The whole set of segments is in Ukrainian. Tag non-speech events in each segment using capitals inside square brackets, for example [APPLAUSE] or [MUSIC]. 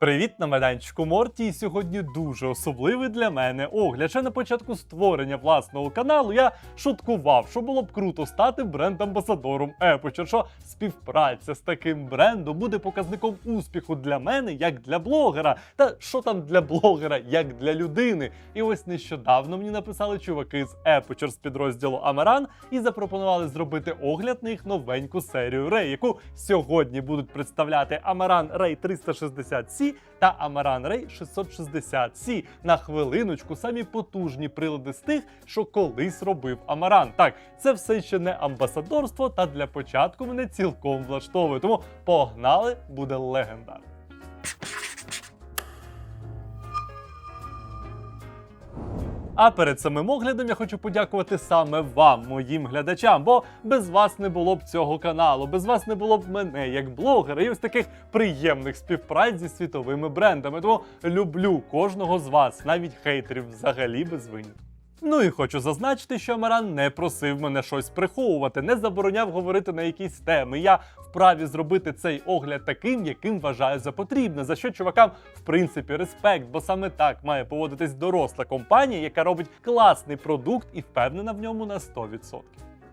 Привіт на майданчику Морті, і сьогодні дуже особливий для мене огляд. Ще на початку створення власного каналу я шуткував, що було б круто стати бренд-амбасадором Епочер, що співпраця з таким брендом буде показником успіху для мене, як для блогера. Та що там для блогера, як для людини. І ось нещодавно мені написали чуваки з Епочер з підрозділу Амаран і запропонували зробити огляд на їх новеньку серію Рей, яку сьогодні будуть представляти Амаран Рей 367. Та Amaran Ray 660 c на хвилиночку самі потужні прилади з тих, що колись робив Амаран. Так, це все ще не амбасадорство, та для початку мене цілком влаштовує. Тому погнали, буде легендар! А перед самим оглядом я хочу подякувати саме вам, моїм глядачам, бо без вас не було б цього каналу, без вас не було б мене як блогера і ось таких приємних співпраць зі світовими брендами. Тому люблю кожного з вас, навіть хейтерів взагалі без винів. Ну і хочу зазначити, що Амаран не просив мене щось приховувати, не забороняв говорити на якісь теми. Я вправі зробити цей огляд таким, яким вважаю за потрібне. За що чувакам, в принципі, респект, бо саме так має поводитись доросла компанія, яка робить класний продукт і впевнена в ньому на 100%.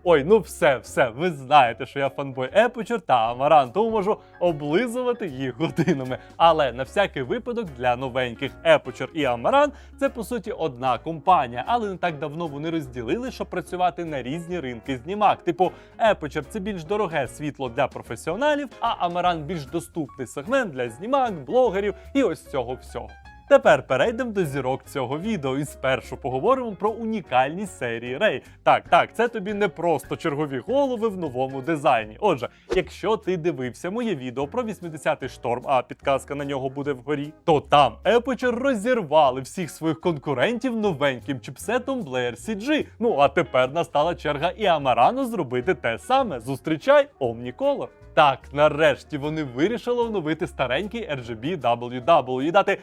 Ой, ну все, все, ви знаєте, що я фанбой Епочер та Амаран, тому можу облизувати їх годинами. Але на всякий випадок для новеньких Епочер і Амаран це по суті одна компанія, але не так давно вони розділили, щоб працювати на різні ринки знімак. Типу, Епочер це більш дороге світло для професіоналів, а Амаран більш доступний сегмент для знімак, блогерів і ось цього всього. Тепер перейдемо до зірок цього відео і спершу поговоримо про унікальність серії Рей. Так, так, це тобі не просто чергові голови в новому дизайні. Отже, якщо ти дивився моє відео про 80-й шторм, а підказка на нього буде вгорі, то там Епочер розірвали всіх своїх конкурентів новеньким чіпсетом Blair CG. Ну а тепер настала черга і Амарану зробити те саме. Зустрічай Omnicolor. Так, нарешті вони вирішили оновити старенький RGB WW і дати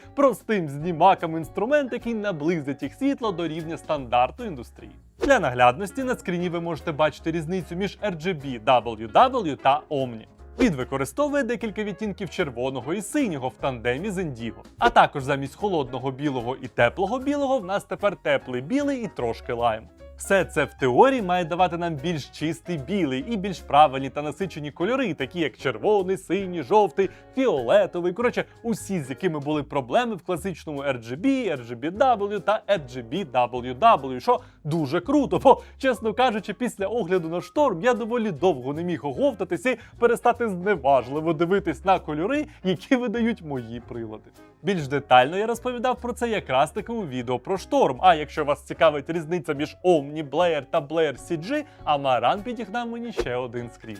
простим знімакам інструмент, який наблизить їх світло до рівня стандарту індустрії. Для наглядності на скріні ви можете бачити різницю між RGB WW та Omni. Він використовує декілька відтінків червоного і синього в тандемі з Indigo. А також замість холодного білого і теплого білого в нас тепер теплий білий і трошки лайм. Все це в теорії має давати нам більш чистий білий і більш правильні та насичені кольори, такі як червоний, синій, жовтий, фіолетовий. Коротше, усі, з якими були проблеми в класичному RGB, RGBW та RGBWW, що дуже круто. Бо, чесно кажучи, після огляду на шторм я доволі довго не міг оговтатися і перестати зневажливо дивитись на кольори, які видають мої прилади. Більш детально я розповідав про це якраз таки у відео про шторм. А якщо вас цікавить різниця між Omni Blair та Blair CG, Амаран підігнав мені ще один скрін.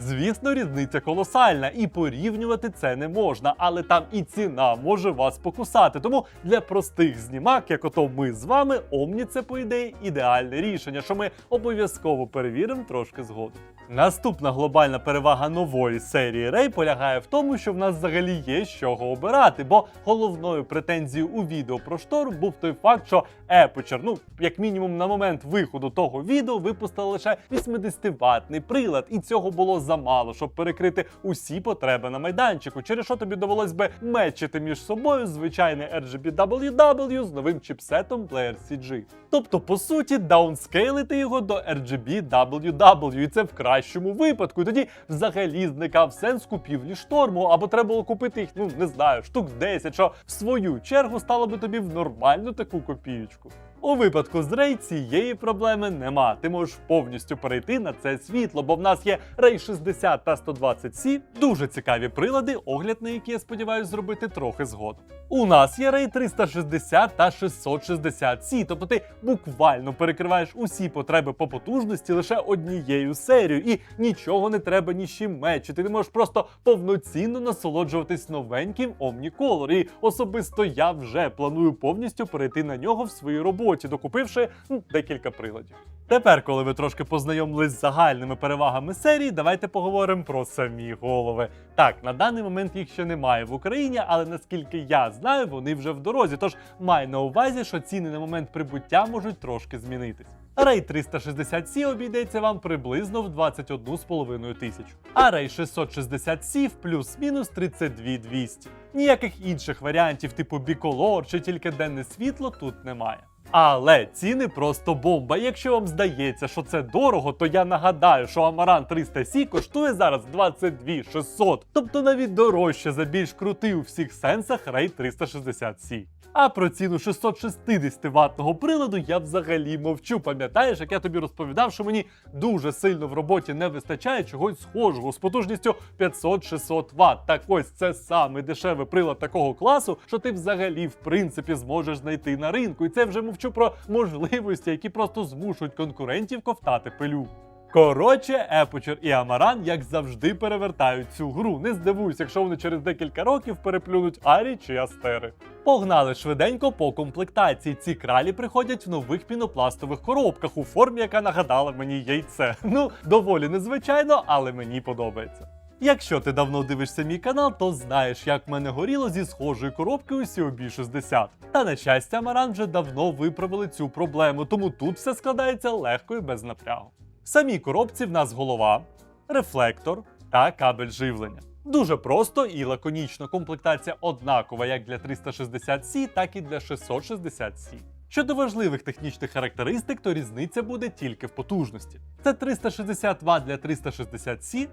Звісно, різниця колосальна, і порівнювати це не можна, але там і ціна може вас покусати. Тому для простих знімак, як ото ми з вами, Omni це по ідеї ідеальне рішення, що ми обов'язково перевіримо трошки згодом. Наступна глобальна перевага нової серії Ray полягає в тому, що в нас взагалі є з чого обирати, бо головною претензією у відео про шторм був той факт, що Епочер, ну як мінімум на момент виходу того відео, випустили лише 80-ваттний прилад, і цього було замало, щоб перекрити усі потреби на майданчику, через що тобі довелось би мечити між собою звичайний RGB-WW з новим чіпсетом Blair CG. Тобто, по суті, даунскейлити його до RGB-WW, і це в кращому випадку. І тоді взагалі зникав сенс купівлі шторму, або треба було купити їх, ну не знаю, штук 10, що в свою чергу стало би тобі в нормальну таку копієчку. У випадку з Ray цієї проблеми нема. Ти можеш повністю перейти на це світло, бо в нас є Ray 60 та 120C, дуже цікаві прилади, огляд на які я сподіваюся зробити трохи згодом. У нас є Ray 360 та 660C, тобто ти буквально перекриваєш усі потреби по потужності лише однією серією, і нічого не треба ні з чим мечити. Ти можеш просто повноцінно насолоджуватись новеньким Omnicolor. І особисто я вже планую повністю перейти на нього в своїй роботі, докупивши ну, декілька приладів. Тепер, коли ви трошки познайомились з загальними перевагами серії, давайте поговоримо про самі голови. Так, на даний момент їх ще немає в Україні, але наскільки я знаю, вони вже в дорозі. Тож май на увазі, що ціни на момент прибуття можуть трошки змінитись. Рей 360C обійдеться вам приблизно в 21,5 тисяч, а Рей 660C в плюс-мінус 32 200. Ніяких інших варіантів типу біколор чи тільки денне світло тут немає. Але ціни просто бомба. Якщо вам здається, що це дорого, то я нагадаю, що Амаран 300 Сі коштує зараз 22 600, тобто навіть дорожче за більш крутий у всіх сенсах Рей 360 Сі. А про ціну 660 ваттного приладу я взагалі мовчу. Пам'ятаєш, як я тобі розповідав, що мені дуже сильно в роботі не вистачає чогось схожого з потужністю 500-600 Вт. Так ось це самий дешевий прилад такого класу, що ти взагалі в принципі зможеш знайти на ринку. І це вже мовчу про можливості, які просто змушують конкурентів ковтати пилю. Коротше, Епочер і Амаран, як завжди, перевертають цю гру. Не здивуюсь, якщо вони через декілька років переплюнуть Арі чи Астери. Погнали швиденько по комплектації. Ці кралі приходять в нових пінопластових коробках у формі, яка нагадала мені яйце. Ну, доволі незвичайно, але мені подобається. Якщо ти давно дивишся мій канал, то знаєш, як в мене горіло зі схожої коробки у COB 60. Та на щастя, Маран вже давно виправили цю проблему, тому тут все складається легко і без напрягу. В самій коробці в нас голова, рефлектор та кабель живлення. Дуже просто і лаконічно. Комплектація однакова як для 360C, так і для 660C. Щодо важливих технічних характеристик, то різниця буде тільки в потужності. Це 360 Вт для 360C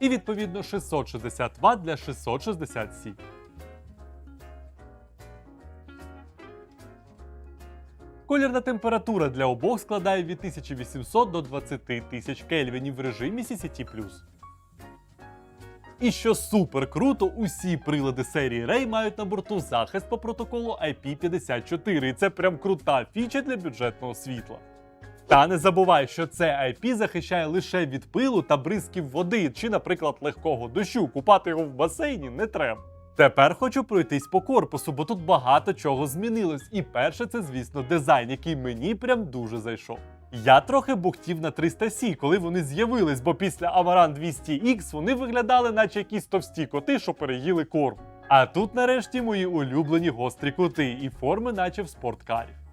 і відповідно 660 Вт для 660C. Колірна температура для обох складає від 1800 до 20 тисяч кельвінів в режимі CCT+. І що супер круто, усі прилади серії Ray мають на борту захист по протоколу IP54, і це прям крута фіча для бюджетного світла. Та не забувай, що це IP захищає лише від пилу та бризків води, чи, наприклад, легкого дощу. Купати його в басейні не треба. Тепер хочу пройтись по корпусу, бо тут багато чого змінилось. І перше, це, звісно, дизайн, який мені прям дуже зайшов. Я трохи бухтів на 300C, коли вони з'явились, бо після Amaran 200X вони виглядали, наче якісь товсті коти, що переїли корм. А тут нарешті мої улюблені гострі кути і форми, наче в спорткарі.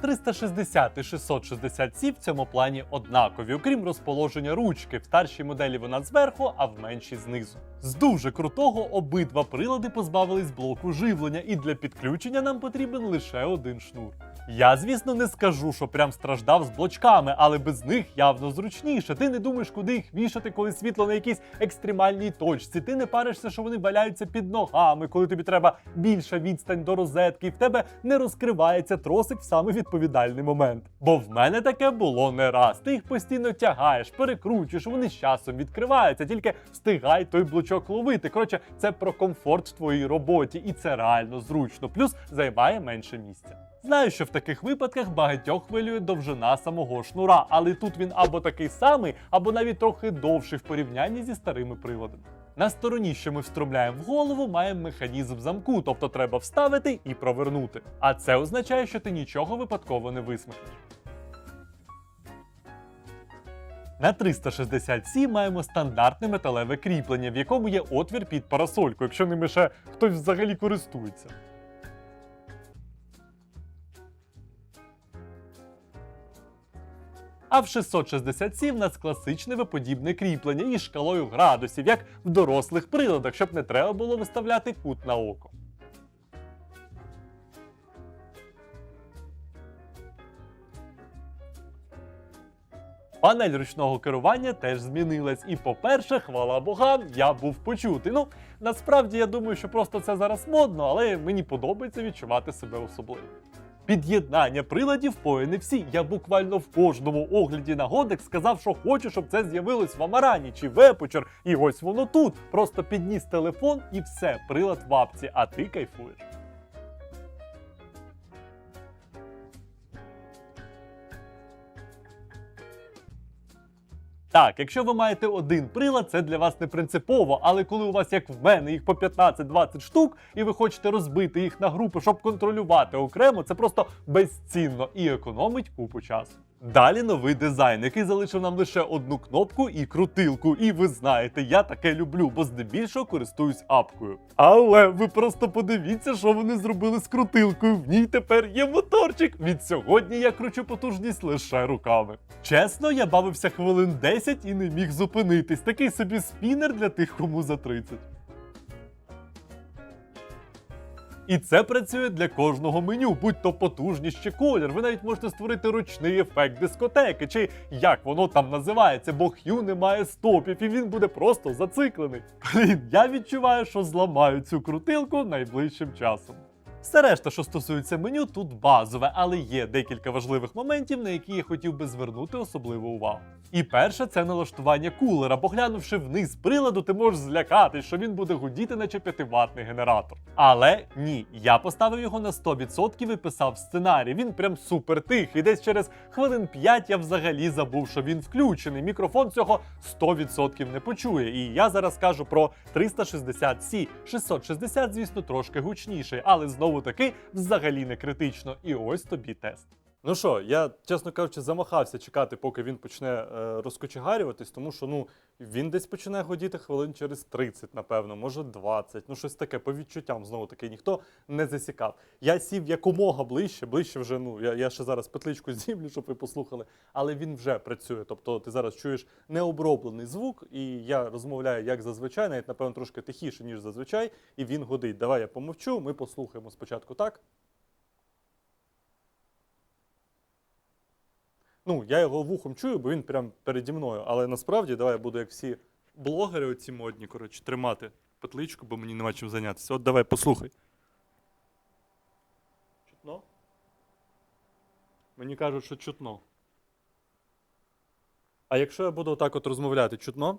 360 і 660 сі в цьому плані однакові, окрім розположення ручки. В старшій моделі вона зверху, а в меншій знизу. З дуже крутого обидва прилади позбавились блоку живлення, і для підключення нам потрібен лише один шнур. Я, звісно, не скажу, що прям страждав з блочками, але без них явно зручніше. Ти не думаєш, куди їх вішати, коли світло на якійсь екстремальній точці. Ти не паришся, що вони валяються під ногами, коли тобі треба більша відстань до розетки, і в тебе не розкривається тросик саме відповідальний момент. Бо в мене таке було не раз. Ти їх постійно тягаєш, перекручуєш, вони з часом відкриваються, тільки встигай той блочок ловити. Коротше, це про комфорт в твоїй роботі, і це реально зручно. Плюс займає менше місця. Знаю, що в таких випадках багатьох хвилює довжина самого шнура, але тут він або такий самий, або навіть трохи довший в порівнянні зі старими приладами. На стороні, що ми встромляємо в голову, маємо механізм замку, тобто треба вставити і провернути. А це означає, що ти нічого випадково не висмикнеш. На 360C маємо стандартне металеве кріплення, в якому є отвір під парасольку, якщо ними ще хтось взагалі користується. А в 660C в нас класичне виподібне кріплення із шкалою градусів, як в дорослих приладах, щоб не треба було виставляти кут на око. Панель ручного керування теж змінилась. І, по-перше, хвала богам, я був почутий. Ну, насправді я думаю, що просто це зараз модно, але мені подобається відчувати себе особливо. Під'єднання приладів по NFC. Я буквально в кожному огляді на годик сказав, що хочу, щоб це з'явилось в Амарані чи в Epocure. І ось воно тут. Просто підніс телефон і все, прилад в апці, а ти кайфуєш. Так, якщо ви маєте один прилад, це для вас не принципово, але коли у вас, як в мене, їх по 15-20 штук, і ви хочете розбити їх на групи, щоб контролювати окремо, це просто безцінно і економить купу часу. Далі новий дизайн, який залишив нам лише одну кнопку і крутилку. І ви знаєте, я таке люблю, бо здебільшого користуюсь апкою. Але ви просто подивіться, що вони зробили з крутилкою. В ній тепер є моторчик. Від сьогодні я кручу потужність лише руками. Чесно, я бавився хвилин 10 і не міг зупинитись. Такий собі спінер для тих, кому за 30. І це працює для кожного меню, будь то потужність чи колір. Ви навіть можете створити ручний ефект дискотеки, чи як воно там називається, бо Х'ю не має стопів, і він буде просто зациклений. Блін, я відчуваю, що зламаю цю крутилку найближчим часом. Все решта, що стосується меню, тут базове, але є декілька важливих моментів, на які я хотів би звернути особливу увагу. І перше це налаштування кулера, бо глянувши вниз приладу, ти можеш злякатись, що він буде гудіти, наче 5-ваттний генератор. Але ні, я поставив його на 100% і писав сценарій. Він прям супер тихий. Десь через хвилин 5 я взагалі забув, що він включений. Мікрофон цього 100% не почує. І я зараз кажу про 360C. 660, звісно, трошки гучніший, але знову таки взагалі не критично. І ось тобі тест. Ну що, я, чесно кажучи, замахався чекати, поки він почне е, розкочегарюватись, тому що ну він десь починає годіти хвилин через 30, напевно, може 20. Ну, щось таке по відчуттям знову таки ніхто не засікав. Я сів якомога ближче, ближче вже. Ну я, я ще зараз петличку [LAUGHS] зімлю, щоб ви послухали, але він вже працює. Тобто ти зараз чуєш необроблений звук, і я розмовляю як зазвичай, навіть напевно трошки тихіше, ніж зазвичай, і він годить. Давай я помовчу, ми послухаємо спочатку так. Ну, я його вухом чую, бо він прям переді мною. Але насправді, давай я буду як всі блогери оці модні, коротше, тримати петличку, бо мені нема чим зайнятися. От давай, послухай. Чутно? Мені кажуть, що чутно. А якщо я буду отак от розмовляти, чутно?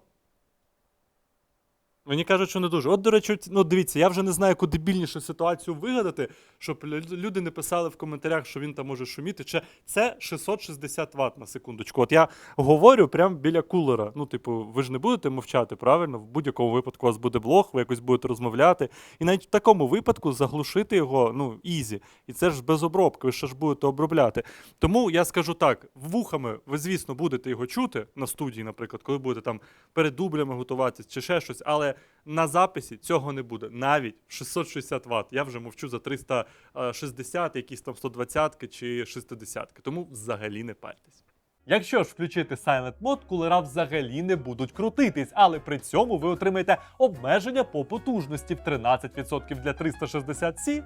Мені кажуть, що не дуже. От, до речі, ну дивіться, я вже не знаю, яку дебільнішу ситуацію вигадати, щоб люди не писали в коментарях, що він там може шуміти. Чи це 660 Вт на секундочку. От я говорю прямо біля кулера. Ну, типу, ви ж не будете мовчати, правильно? В будь-якому випадку у вас буде блог, ви якось будете розмовляти. І навіть в такому випадку заглушити його, ну, ізі. І це ж без обробки, ви ще ж будете обробляти. Тому я скажу так: вухами ви, звісно, будете його чути на студії, наприклад, коли будете там перед дублями готуватись чи ще щось, але на записі цього не буде. Навіть 660 Вт. Я вже мовчу за 360, якісь там 120 чи 60. Тому взагалі не парьтесь. Якщо ж включити Silent Mode, кулера взагалі не будуть крутитись, але при цьому ви отримаєте обмеження по потужності в 13% для 360C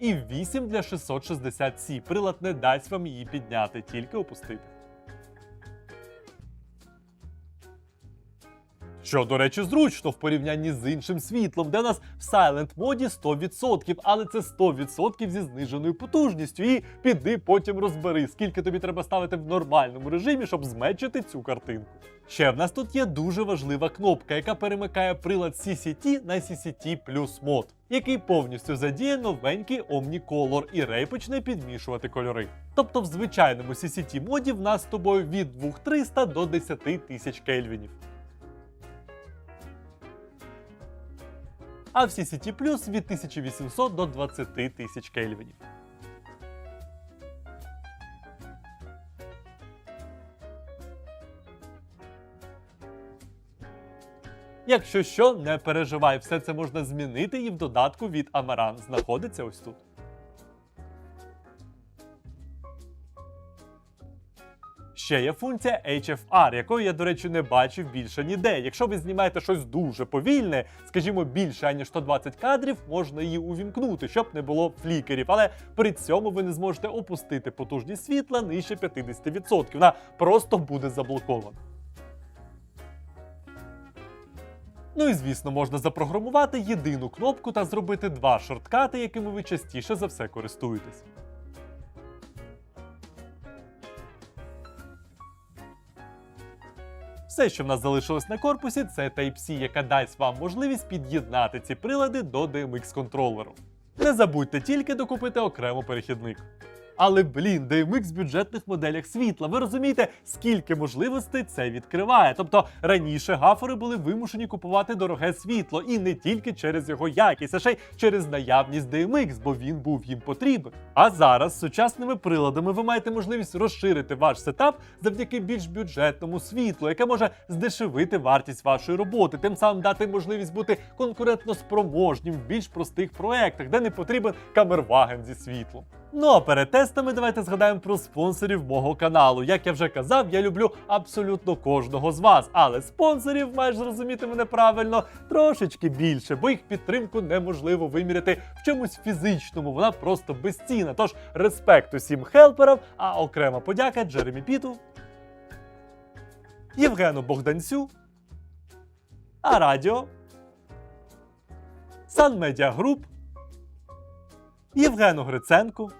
і 8 для 660C. Прилад не дасть вам її підняти, тільки опустити. Що, до речі, зручно в порівнянні з іншим світлом, де у нас в Silent моді 100%, але це 100% зі зниженою потужністю. І піди потім розбери, скільки тобі треба ставити в нормальному режимі, щоб зменшити цю картинку. Ще в нас тут є дуже важлива кнопка, яка перемикає прилад CCT на CCT Plus мод, який повністю задіє новенький Omnicolor і Ray почне підмішувати кольори. Тобто в звичайному CCT моді в нас з тобою від 2300 до 10 тисяч кельвінів. А в CCT Plus від 1800 до 20 тисяч кельвінів. Якщо що, не переживай, все це можна змінити і в додатку від Amaran знаходиться ось тут. Ще є функція HFR, якої я, до речі, не бачив більше ніде. Якщо ви знімаєте щось дуже повільне, скажімо, більше аніж 120 кадрів, можна її увімкнути, щоб не було флікерів. Але при цьому ви не зможете опустити потужність світла нижче 50%. Вона просто буде заблокована. Ну і звісно, можна запрограмувати єдину кнопку та зробити два шорткати, якими ви частіше за все користуєтесь. Все, що в нас залишилось на корпусі, це Type-C, яка дасть вам можливість під'єднати ці прилади до DMX контролеру. Не забудьте тільки докупити окремо перехідник. Але блін, DMX в бюджетних моделях світла. Ви розумієте, скільки можливостей це відкриває. Тобто раніше гафори були вимушені купувати дороге світло, і не тільки через його якість, а ще й через наявність DMX, бо він був їм потрібен. А зараз з сучасними приладами ви маєте можливість розширити ваш сетап завдяки більш бюджетному світлу, яке може здешевити вартість вашої роботи, тим самим дати можливість бути конкурентно спроможнім в більш простих проектах, де не потрібен камерваген зі світлом. Ну а перед тестами давайте згадаємо про спонсорів мого каналу. Як я вже казав, я люблю абсолютно кожного з вас, але спонсорів, маєш зрозуміти мене правильно, трошечки більше, бо їх підтримку неможливо виміряти в чомусь фізичному. Вона просто безцінна. Тож респект усім хелперам, а окрема подяка Джеремі Піту, Євгену Богданцю, Арадіо, Сан Медіа Груп, Євгену Гриценку,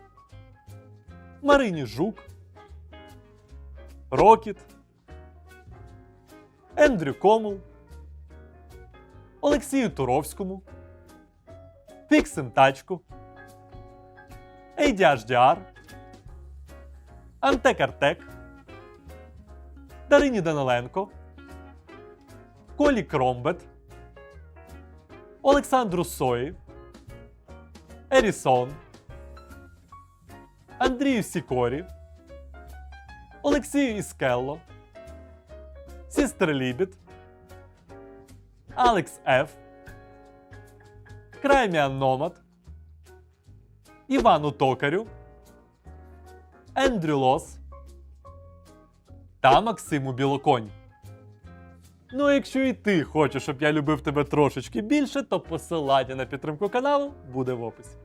Марині Жук, Рокіт, Ендрю Комул, Олексію Туровському, Піксем Тачку, ADHDR, Антек Артек, Дарині Даниленко, Колі Кромбет, Олександру Сої, Ерісон, Андрію Сікорі, Олексію Іскелло, Сістер Лібіт, Алекс Ф, Крайміан Номад, Івану Токарю, Ендрю Лос та Максиму Білоконь. Ну, а якщо і ти хочеш, щоб я любив тебе трошечки більше, то посилання на підтримку каналу буде в описі.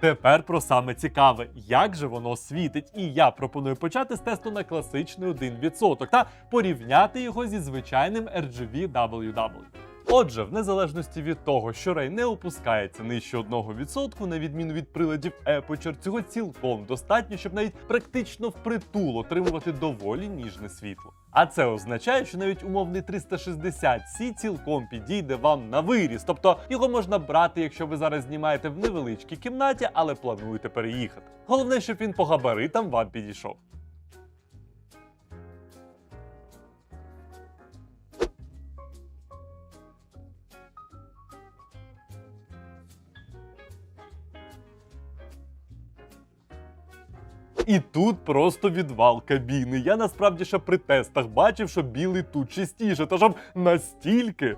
Тепер про саме цікаве, як же воно світить, і я пропоную почати з тесту на класичний 1% та порівняти його зі звичайним RGB WW. Отже, в незалежності від того, що рей не опускається нижче 1%, на відміну від приладів Aperture, цього цілком достатньо, щоб навіть практично впритул отримувати доволі ніжне світло. А це означає, що навіть умовний 360 c цілком підійде вам на виріс. Тобто його можна брати, якщо ви зараз знімаєте в невеличкій кімнаті, але плануєте переїхати. Головне, щоб він по габаритам вам підійшов. І тут просто відвал кабіни. Я насправді ще при тестах бачив, що білий тут чистіше, тож настільки.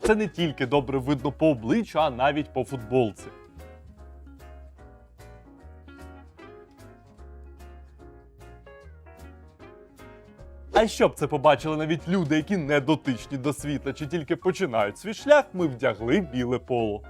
Це не тільки добре видно по обличчю, а навіть по футболці. А щоб це побачили навіть люди, які не дотичні до світла чи тільки починають свій шлях, ми вдягли біле поло.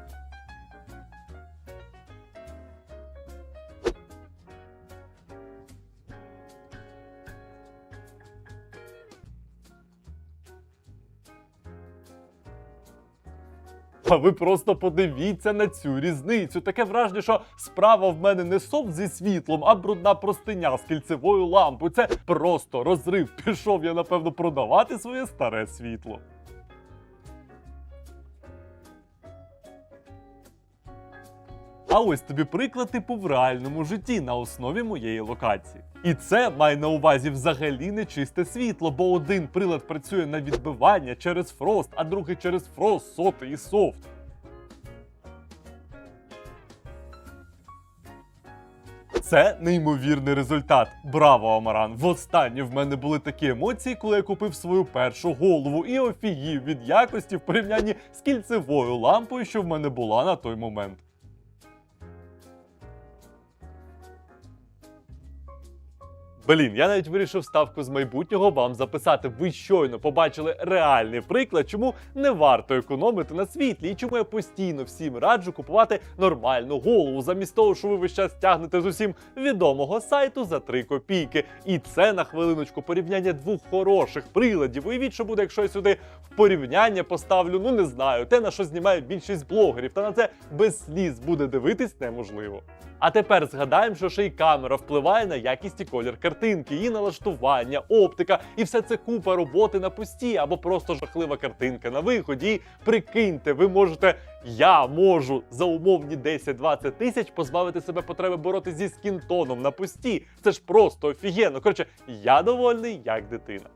[LAUGHS] Ви просто подивіться на цю різницю. Таке враження, що справа в мене не софт зі світлом, а брудна простиня з кільцевою лампою. Це просто розрив. Пішов я, напевно, продавати своє старе світло. А ось тобі приклад типу в реальному житті на основі моєї локації. І це має на увазі взагалі не чисте світло, бо один прилад працює на відбивання через фрост, а другий через фрост, соти і софт. Це неймовірний результат. Браво, Амаран! Востаннє в мене були такі емоції, коли я купив свою першу голову і офігів від якості в порівнянні з кільцевою лампою, що в мене була на той момент. Блін, я навіть вирішив ставку з майбутнього вам записати. Ви щойно побачили реальний приклад, чому не варто економити на світлі, і чому я постійно всім раджу купувати нормальну голову, замість того, що ви весь час тягнете з усім відомого сайту за 3 копійки. І це на хвилиночку порівняння двох хороших приладів. Уявіть, що буде, якщо я сюди в порівняння поставлю, ну не знаю, те на що знімає більшість блогерів. Та на це без сліз буде дивитись неможливо. А тепер згадаємо, що ще й камера впливає на якість і колір картинки. її налаштування, оптика, і все це купа роботи на пості або просто жахлива картинка на виході. Прикиньте, ви можете, я можу за умовні 10-20 тисяч позбавити себе потреби боротися зі скінтоном на пості. Це ж просто офігенно. Коротше, я довольний як дитина.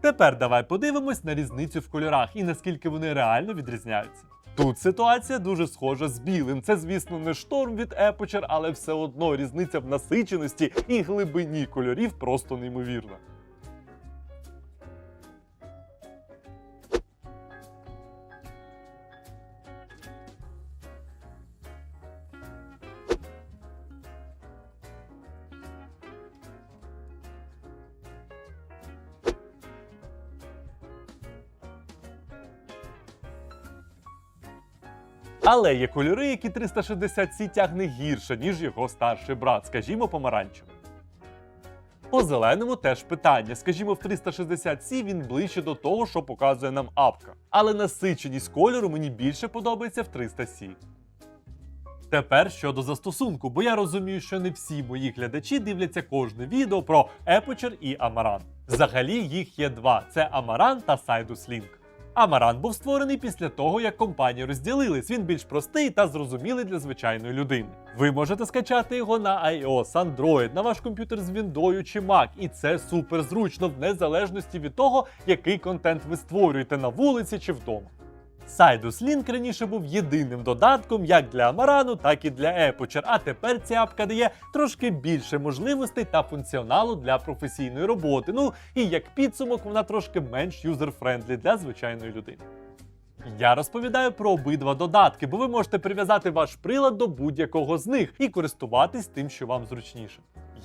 Тепер давай подивимось на різницю в кольорах і наскільки вони реально відрізняються. Тут ситуація дуже схожа з білим. Це, звісно, не шторм від Aperture, але все одно різниця в насиченості і глибині кольорів просто неймовірна. Але є кольори, які 360C тягне гірше, ніж його старший брат, скажімо, помаранчевий. По зеленому теж питання. Скажімо, в 360C він ближче до того, що показує нам апка. Але насиченість кольору мені більше подобається в 300C. Тепер щодо застосунку, бо я розумію, що не всі мої глядачі дивляться кожне відео про Aperture і Amaran. Взагалі їх є два: це Amaran та Sidus Link. Амаран був створений після того, як компанії розділились. Він більш простий та зрозумілий для звичайної людини. Ви можете скачати його на iOS, Android, на ваш комп'ютер з Windows чи Mac, і це супер зручно в незалежності від того, який контент ви створюєте на вулиці чи вдома. Sidus Link раніше був єдиним додатком як для Амарану, так і для Aperture, а тепер ця апка дає трошки більше можливостей та функціоналу для професійної роботи. Ну і як підсумок, вона трошки менш юзер-френдлі для звичайної людини. Я розповідаю про обидва додатки, бо ви можете прив'язати ваш прилад до будь-якого з них і користуватись тим, що вам зручніше.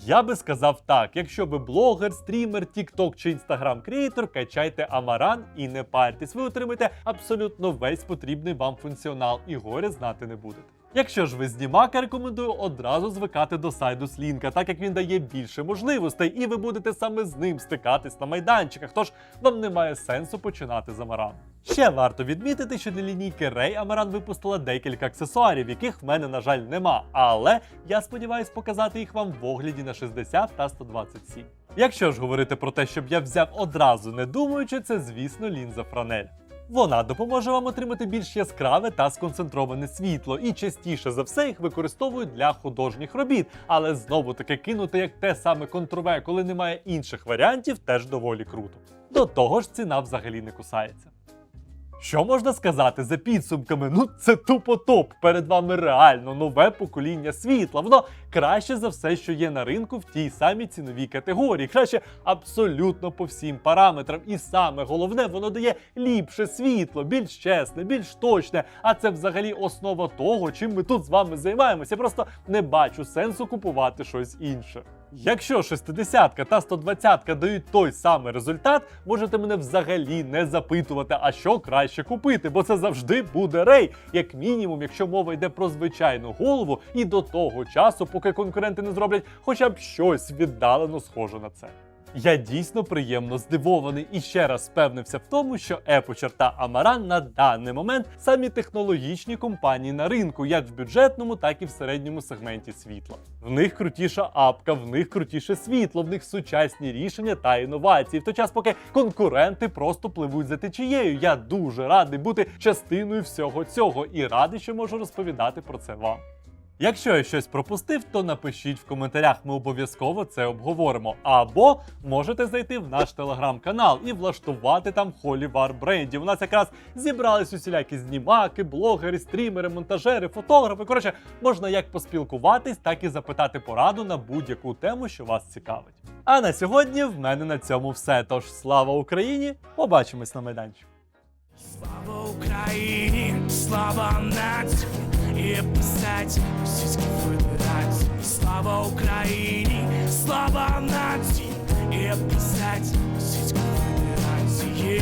Я би сказав так: якщо ви блогер, стрімер, тікток чи інстаграм креатор, качайте Амаран і не парьтесь. Ви отримаєте абсолютно весь потрібний вам функціонал і горя знати не будете. Якщо ж ви знімак, я рекомендую одразу звикати до Сайдус Лінка, так як він дає більше можливостей, і ви будете саме з ним стикатись на майданчиках. Тож вам немає сенсу починати з Амарану. Ще варто відмітити, що для лінійки Ray Амаран випустила декілька аксесуарів, яких в мене, на жаль, нема. Але я сподіваюсь показати їх вам в огляді на 60 та 127. Якщо ж говорити про те, щоб я взяв одразу не думаючи, це звісно лінза Франель. Вона допоможе вам отримати більш яскраве та сконцентроване світло, і частіше за все їх використовують для художніх робіт. Але знову таки кинути як те саме контрове, коли немає інших варіантів, теж доволі круто. До того ж, ціна взагалі не кусається. Що можна сказати за підсумками? Ну це тупо топ. Перед вами реально нове покоління світла. Воно краще за все, що є на ринку в тій самій ціновій категорії. Краще абсолютно по всім параметрам. І саме головне, воно дає ліпше світло, більш чесне, більш точне. А це взагалі основа того, чим ми тут з вами займаємося. Я просто не бачу сенсу купувати щось інше. Якщо 60 та 120-ка дають той самий результат, можете мене взагалі не запитувати, а що краще купити, бо це завжди буде рей, як мінімум, якщо мова йде про звичайну голову, і до того часу, поки конкуренти не зроблять хоча б щось віддалено схоже на це. Я дійсно приємно здивований і ще раз впевнився в тому, що Aperture та Amaran на даний момент самі технологічні компанії на ринку, як в бюджетному, так і в середньому сегменті світла. В них крутіша апка, в них крутіше світло, в них сучасні рішення та інновації. В той час, поки конкуренти просто пливуть за течією. Я дуже радий бути частиною всього цього і радий, що можу розповідати про це вам. Якщо я щось пропустив, то напишіть в коментарях, ми обов'язково це обговоримо. Або можете зайти в наш телеграм-канал і влаштувати там холівар брендів. У нас якраз зібрались усілякі знімаки, блогери, стрімери, монтажери, фотографи. Коротше, можна як поспілкуватись, так і запитати пораду на будь-яку тему, що вас цікавить. А на сьогодні в мене на цьому все. Тож слава Україні! Побачимось на майданчику. Слава Україні, слава нації, і писать Російській Федерації. Слава Україні, слава нації, і писать Російській Федерації.